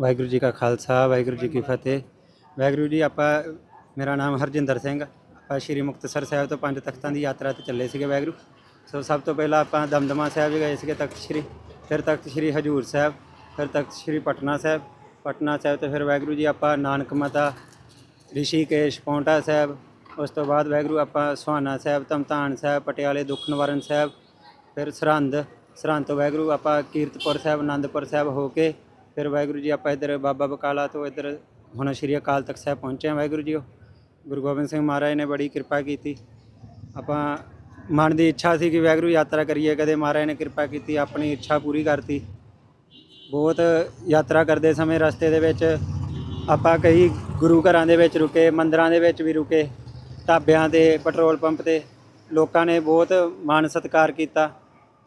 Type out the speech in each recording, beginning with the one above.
ਵਾਹਿਗੁਰੂ ਜੀ ਕਾ ਖਾਲਸਾ, ਵਾਹਿਗੁਰੂ ਜੀ ਕੀ ਫਤਿਹ। ਵਾਹਿਗੁਰੂ ਜੀ, ਆਪਾਂ, ਮੇਰਾ ਨਾਮ ਹਰਜਿੰਦਰ ਸਿੰਘ। ਆਪਾਂ ਸ਼੍ਰੀ ਮੁਕਤਸਰ ਸਾਹਿਬ ਤੋਂ ਪੰਜ ਤਖਤਾਂ ਦੀ ਯਾਤਰਾ ਤੇ ਚੱਲੇ ਸੀਗੇ ਵਾਹਿਗੁਰੂ। ਸੋ ਸਭ ਤੋਂ ਪਹਿਲਾਂ ਆਪਾਂ ਦਮਦਮਾ ਸਾਹਿਬ ਵੀ ਗਏ ਸੀਗੇ ਤਖਤ ਸ਼੍ਰੀ, ਫਿਰ ਤਖਤ ਸ਼੍ਰੀ ਹਜੂਰ ਸਾਹਿਬ, ਫਿਰ ਤਖਤ ਸ਼੍ਰੀ ਪਟਨਾ ਸਾਹਿਬ। ਪਟਨਾ ਸਾਹਿਬ ਤੇ ਫਿਰ ਵਾਹਿਗੁਰੂ ਜੀ, ਆਪਾਂ ਨਾਨਕ ਮਾਤਾ, ਰਿਸ਼ੀਕੇਸ਼, ਪੌਂਟਾ ਸਾਹਿਬ। ਉਸ ਤੋਂ ਬਾਅਦ ਵਾਹਿਗੁਰੂ, ਆਪਾਂ ਸੁਹਾਣਾ ਸਾਹਿਬ ਧਮਤਾਨ ਸਾਹਿਬ, ਪਟਿਆਲੇ ਦੁੱਖ ਨਿਵਾਰਨ ਸਾਹਿਬ, ਫਿਰ ਸਰਹੰਦ। ਸਰਹੰਦ ਤੋਂ ਵਾਹਿਗੁਰੂ, ਆਪਾਂ ਕੀਰਤਪੁਰ ਸਾਹਿਬ ਆਨੰਦਪੁਰ ਸਾਹਿਬ ਹੋ ਕੇ ਫਿਰ ਵਾਹਿਗੁਰੂ ਜੀ, ਆਪਾਂ ਇੱਧਰ ਬਾਬਾ ਬਕਾਲਾ ਤੋਂ ਇੱਧਰ ਹੁਣ ਸ਼੍ਰੀ ਅਕਾਲ ਤਖਤ ਸਾਹਿਬ ਪਹੁੰਚੇ ਹਾਂ ਵਾਹਿਗੁਰੂ ਜੀ। ਗੁਰੂ ਗੋਬਿੰਦ ਸਿੰਘ ਮਹਾਰਾਜ ਨੇ ਬੜੀ ਕਿਰਪਾ ਕੀਤੀ। ਆਪਾਂ ਮਨ ਦੀ ਇੱਛਾ ਸੀ ਕਿ ਵਾਹਿਗੁਰੂ ਯਾਤਰਾ ਕਰੀਏ, ਕਦੇ ਮਹਾਰਾਜ ਨੇ ਕਿਰਪਾ ਕੀਤੀ, ਆਪਣੀ ਇੱਛਾ ਪੂਰੀ ਕਰਤੀ। ਬਹੁਤ ਯਾਤਰਾ ਕਰਦੇ ਸਮੇਂ ਰਸਤੇ ਦੇ ਵਿੱਚ ਆਪਾਂ ਕਈ ਗੁਰੂ ਘਰਾਂ ਦੇ ਵਿੱਚ ਰੁਕੇ, ਮੰਦਰਾਂ ਦੇ ਵਿੱਚ ਵੀ ਰੁਕੇ, ਢਾਬਿਆਂ ਤੇ, ਪੈਟਰੋਲ ਪੰਪ ਤੇ ਲੋਕਾਂ ਨੇ ਬਹੁਤ ਮਾਣ ਸਤਿਕਾਰ ਕੀਤਾ।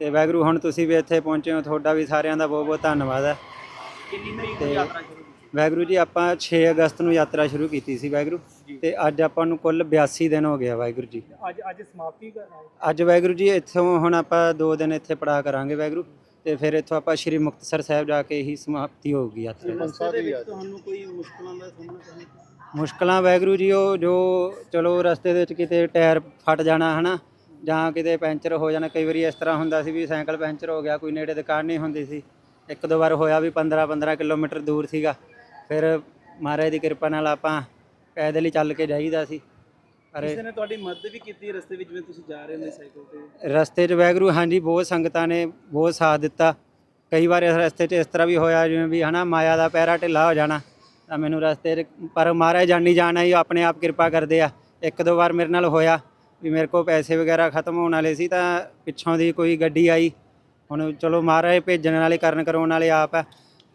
ਤੇ ਵਾਹਿਗੁਰੂ, ਹੁਣ ਤੁਸੀਂ ਵੀ ਇੱਥੇ ਪਹੁੰਚੇ ਹੋ, ਤੁਹਾਡਾ ਵੀ ਸਾਰਿਆਂ ਦਾ ਬਹੁਤ ਬਹੁਤ ਧੰਨਵਾਦ ਹੈ। ਕਿੰਨੀ ਤਰੀਕ ਤੇ ਨੂੰ ਯਾਤਰਾ ਸ਼ੁਰੂ ਕੀਤੀ? ਵਾਹਿਗੁਰੂ ਜੀ ਆਪਾਂ 6 ਅਗਸਤ ਨੂੰ ਯਾਤਰਾ ਸ਼ੁਰੂ ਕੀਤੀ ਸੀ ਵਾਹਿਗੁਰੂ ਤੇ ਅੱਜ ਆਪਾਂ ਨੂੰ ਕੁੱਲ 82 ਦਿਨ ਹੋ ਗਿਆ ਵਾਹਿਗੁਰੂ ਜੀ। ਅੱਜ ਅੱਜ ਸਮਾਪਤੀ ਕਰ ਅੱਜ ਵਾਹਿਗੁਰੂ ਜੀ ਇੱਥੋਂ ਹੁਣ ਆਪਾਂ 2 ਦਿਨ ਇੱਥੇ ਪੜਾ ਕਰਾਂਗੇ ਵਾਹਿਗੁਰੂ ਤੇ ਫਿਰ ਇੱਥੋਂ ਆਪਾਂ ਸ਼੍ਰੀ ਮੁਕਤਸਰ ਸਾਹਿਬ ਜਾ ਕੇ ਹੀ ਸਮਾਪਤੀ ਹੋਊਗੀ ਯਾਤਰਾ। ਦੀ। ਤੁਹਾਨੂੰ ਕੋਈ ਮੁਸ਼ਕਲਾਂ ਦਾ ਸਾਹਮਣਾ ਕਰਨਾ? ਮੁਸ਼ਕਲਾਂ ਵਾਹਿਗੁਰੂ ਜੀ ਉਹ ਜੋ ਚਲੋ ਰਸਤੇ ਦੇ ਵਿੱਚ ਕਿਤੇ ਟਾਇਰ ਫਟ ਜਾਣਾ ਹਨਾ ਜਾਂ ਕਿਤੇ ਪੈਂਚਰ ਹੋ ਜਾਣਾ ਕਈ ਵਾਰੀ ਇਸ ਤਰ੍ਹਾਂ ਹੁੰਦਾ ਸੀ ਵੀ ਸਾਈਕਲ ਪੈਂਚਰ ਹੋ ਗਿਆ ਕੋਈ ਨੇੜੇ ਦੁਕਾਨ ਨਹੀਂ ਹੁੰਦੀ ਸੀ। ਇੱਕ ਦੋ ਵਾਰ ਹੋਇਆ ਵੀ 15 15 ਕਿਲੋਮੀਟਰ ਦੂਰ ਸੀਗਾ। ਫਿਰ ਮਹਾਰਾਜ ਦੀ ਕਿਰਪਾ ਨਾਲ ਆਪਾਂ ਪੈਦਲ ਹੀ ਚੱਲ ਕੇ ਜਾਈਦਾ ਸੀ। ਪਰ ਕਿਸੇ ਨੇ ਤੁਹਾਡੀ ਮਦਦ ਵੀ ਕੀਤੀ ਰਸਤੇ ਵਿੱਚ ਜਿਵੇਂ ਤੁਸੀਂ ਜਾ ਰਹੇ ਹੁੰਦੇ ਸਾਈਕਲ ਤੇ? ਰਸਤੇ 'ਚ ਵਾਹਿਗੁਰੂ ਹਾਂਜੀ ਬਹੁਤ ਸੰਗਤਾਂ ਨੇ ਬਹੁਤ ਸਾਥ ਦਿੱਤਾ। ਕਈ ਵਾਰ ਇਸ ਰਸਤੇ 'ਚ ਇਸ ਤਰ੍ਹਾਂ ਵੀ ਹੋਇਆ ਜਿਵੇਂ ਵੀ ਹਨਾ ਮਾਇਆ ਦਾ ਪੈਰਾ ਢਿੱਲਾ ਹੋ ਜਾਣਾ ਤਾਂ ਮੈਨੂੰ ਰਸਤੇ 'ਚ ਪਰ ਮਹਾਰਾਜ ਜਾਣੀ ਜਾਣਾ ਹੀ ਆਪਣੇ ਆਪ ਕਿਰਪਾ ਕਰਦੇ ਆ। ਇੱਕ ਦੋ ਵਾਰ ਮੇਰੇ ਨਾਲ ਹੋਇਆ ਵੀ ਮੇਰੇ ਕੋਲ ਪੈਸੇ ਵਗੈਰਾ ਖਤਮ ਹੋਣ ਵਾਲੇ ਸੀ ਤਾਂ ਪਿੱਛੋਂ ਦੀ ਕੋਈ ਗੱਡੀ ਆਈ ਹੁਣ ਚਲੋ ਮਹਾਰਾਜ ਭੇਜਣ ਵਾਲੇ ਕਰਨ ਕਰਾਉਣ ਵਾਲੇ ਆਪ ਆ।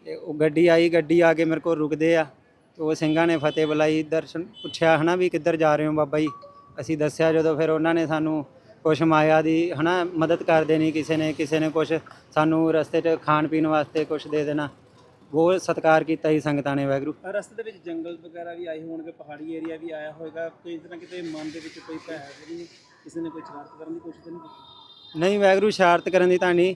ਤੇ ਉਹ ਗੱਡੀ ਆਈ ਗੱਡੀ ਆ ਕੇ ਮੇਰੇ ਕੋਲ ਰੁਕਦੇ ਆ। ਤੇ ਉਹ ਸਿੰਘਾਂ ਨੇ ਫਤਿਹ ਬੁਲਾਈ ਦਰਸ਼ਨ ਪੁੱਛਿਆ ਹਨਾ ਵੀ ਕਿੱਧਰ ਜਾ ਰਹੇ ਹੋ ਬਾਬਾ ਜੀ? ਅਸੀਂ ਦੱਸਿਆ ਜਦੋਂ ਫਿਰ ਉਹਨਾਂ ਨੇ ਸਾਨੂੰ ਕੁਛ ਮਾਇਆ ਦੀ ਹਨਾ ਮਦਦ ਕਰ ਦੇਣੀ ਕਿਸੇ ਨੇ ਕਿਸੇ ਨੇ ਕੁਛ ਸਾਨੂੰ ਰਸਤੇ 'ਚ ਖਾਣ ਪੀਣ ਵਾਸਤੇ ਕੁਛ ਦੇ ਦੇਣਾ। ਬਹੁਤ ਸਤਿਕਾਰ ਕੀਤਾ ਜੀ ਸੰਗਤਾਂ ਨੇ ਵਾਹਿਗੁਰੂ। ਰਸਤੇ ਦੇ ਵਿੱਚ ਜੰਗਲ ਵਗੈਰਾ ਵੀ ਆਏ ਹੋਣਗੇ ਪਹਾੜੀ ਏਰੀਆ ਵੀ ਆਇਆ ਹੋਵੇਗਾ ਕੋਈ ਤਰ੍ਹਾਂ ਕਿਤੇ ਮਨ ਦੇ ਵਿੱਚ ਕੋਈ ਭੈ ਨਹੀਂ ਕਿਸੇ ਨੇ ਕੋਈ ਸ਼ਰਾਰਤ ਕਰਨ ਦੀ ਕੋਸ਼ਿਸ਼ ਨਹੀਂ ਕੀਤੀ? ਨਹੀਂ ਵਾਹਿਗੁਰੂ ਸ਼ਰਾਰਤ ਕਰਨ ਦੀ ਤਾਂ ਨਹੀਂ।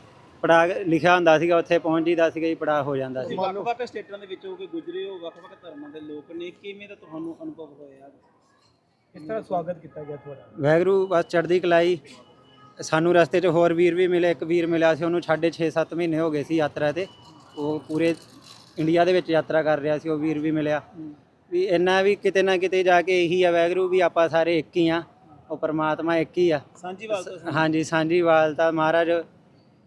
ਪੜਾ ਲਿਖਿਆ ਹੁੰਦਾ ਸੀਗਾ ਉੱਥੇ ਪਹੁੰਚ ਜੀਦਾ ਸੀਗਾ ਜੀ ਪੜਾ ਹੋ ਜਾਂਦਾ ਸੀ। ਵੱਖ-ਵੱਖ ਸਟੇਟਾਂ ਦੇ ਵਿੱਚੋਂ ਕਿ ਗੁਜਰੇ ਹੋ ਵੱਖ-ਵੱਖ ਧਰਮਾਂ ਦੇ ਲੋਕ ਨੇ ਕਿਵੇਂ ਦਾ ਤੁਹਾਨੂੰ ਅਨੁਭਵ ਹੋਇਆ? ਤਰ੍ਹਾਂ ਸਵਾਗਤ ਕੀਤਾ ਗਿਆ ਤੁਹਾਡਾ। ਵਾਹਿਗੁਰੂ ਬਸ ਚੜ੍ਹਦੀ ਕਲਾਈ। ਸਾਨੂੰ ਰਸਤੇ 'ਚ ਹੋਰ ਵੀਰ ਵੀ ਮਿਲੇ ਇੱਕ ਵੀਰ ਮਿਲਿਆ ਸੀ ਉਹਨੂੰ ਛਾਡੇ 6-7 ਮਹੀਨੇ ਹੋ ਗਏ ਸੀ ਯਾਤਰਾ ਤੇ। ਉਹ ਪੂਰੇ ਇੰਡੀਆ ਦੇ ਵਿੱਚ ਯਾਤਰਾ ਕਰ ਰਿਹਾ ਸੀ ਉਹ ਵੀਰ ਵੀ ਮਿਲਿਆ। ਵੀ ਇੰਨਾ ਵੀ ਕਿਤੇ ਨਾ ਕਿਤੇ ਜਾ ਕੇ ਇਹੀ ਆ ਵਾਹਿਗੁਰੂ ਵੀ ਆਪਾਂ ਸਾਰੇ ਇੱਕ ਹੀ ਆ ਉਹ ਪਰਮਾਤਮਾ ਇੱਕ ਹੀ ਆ। ਸਾਂਝੀਵਾਲ ਹਾਂਜੀ ਸਾਂਝੀਵਾਲ ਤਾਂ ਮਹਾਰਾਜ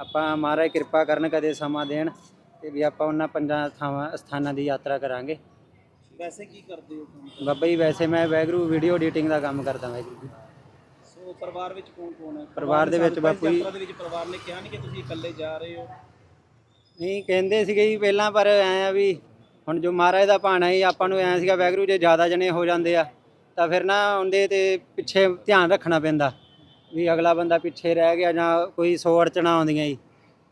ਆਪਾਂ ਮਹਾਰਾਜ ਕਿਰਪਾ ਕਰਨ ਕਦੇ ਸਮਾਂ ਦੇਣ ਤੇ ਵੀ ਆਪਾਂ ਉਹਨਾਂ ਪੰਜਾਂ ਥਾਵਾਂ ਸਥਾਨਾਂ ਦੀ ਯਾਤਰਾ ਕਰਾਂਗੇ। ਵੈਸੇ ਕੀ ਕਰਦੇ ਹੋ ਕੰਮ? ਬਾਬਾ ਜੀ ਵੈਸੇ ਮੈਂ ਵਾਹਿਗੁਰੂ ਵੀਡੀਓ ਐਡੀਟਿੰਗ ਦਾ ਕੰਮ ਕਰਦਾ ਵਾਹਿਗੁਰੂ ਜੀ। ਸੋ ਪਰਿਵਾਰ ਵਿੱਚ ਕੌਣ ਕੌਣ ਹੈ? ਪਰਿਵਾਰ ਦੇ ਵਿੱਚ ਬਾਪੂ ਜੀ- ਯਾਤਰਾ ਦੇ ਵਿੱਚ ਪਰਿਵਾਰ ਨੇ ਕਿਹਾ ਨਹੀਂ ਕਿ ਤੁਸੀਂ ਇਕੱਲੇ ਜਾ ਰਹੇ ਹੋ? ਨਹੀਂ ਕਹਿੰਦੇ ਸੀਗੇ ਜੀ ਪਹਿਲਾਂ ਪਰ ਐ ਆ ਵੀ ਹੁਣ ਜੋ ਮਹਾਰਾਜ ਦਾ ਭਾਣਾ ਹੀ ਆਪਾਂ ਨੂੰ ਐ ਸੀਗਾ ਵੈਗਰੂ ਜੇ ਜ਼ਿਆਦਾ ਜਣੇ ਹੋ ਜਾਂਦੇ ਆ ਤਾਂ ਫਿਰ ਨਾ ਉਹਦੇ ਤੇ ਪਿੱਛੇ ਧਿਆਨ ਰੱਖਣਾ ਪੈਂਦਾ। ਵੀ ਅਗਲਾ ਬੰਦਾ ਪਿੱਛੇ ਰਹਿ ਗਿਆ ਜਾਂ ਕੋਈ ਸੌ ਅੜਚਣਾ ਆਉਂਦੀਆਂ ਜੀ।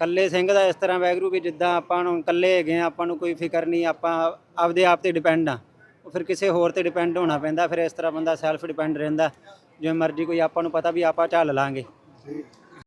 ਕੱਲੇ ਸਿੰਘ ਦਾ ਇਸ ਤਰ੍ਹਾਂ ਵੈਗਰੂ ਵੀ ਜਿੱਦਾਂ ਆਪਾਂ ਨੂੰ ਕੱਲੇ ਹੈਗੇ ਆ ਆਪਾਂ ਨੂੰ ਕੋਈ ਫਿਕਰ ਨਹੀਂ, ਆਪਾਂ ਆਪਦੇ ਆਪ ਤੇ ਡਿਪੈਂਡ ਆ ਉਹ ਫਿਰ ਕਿਸੇ ਹੋਰ ਤੇ ਡਿਪੈਂਡ ਹੋਣਾ ਪੈਂਦਾ, ਫਿਰ ਇਸ ਤਰ੍ਹਾਂ ਬੰਦਾ ਸੈਲਫ ਡਿਪੈਂਡ ਰਹਿੰਦਾ। ਜਿਵੇਂ ਮਰਜ਼ੀ ਕੋਈ ਆਪਾਂ ਨੂੰ ਪਤਾ ਵੀ ਆਪਾਂ ਝੱਲ ਲਾਂਗੇ।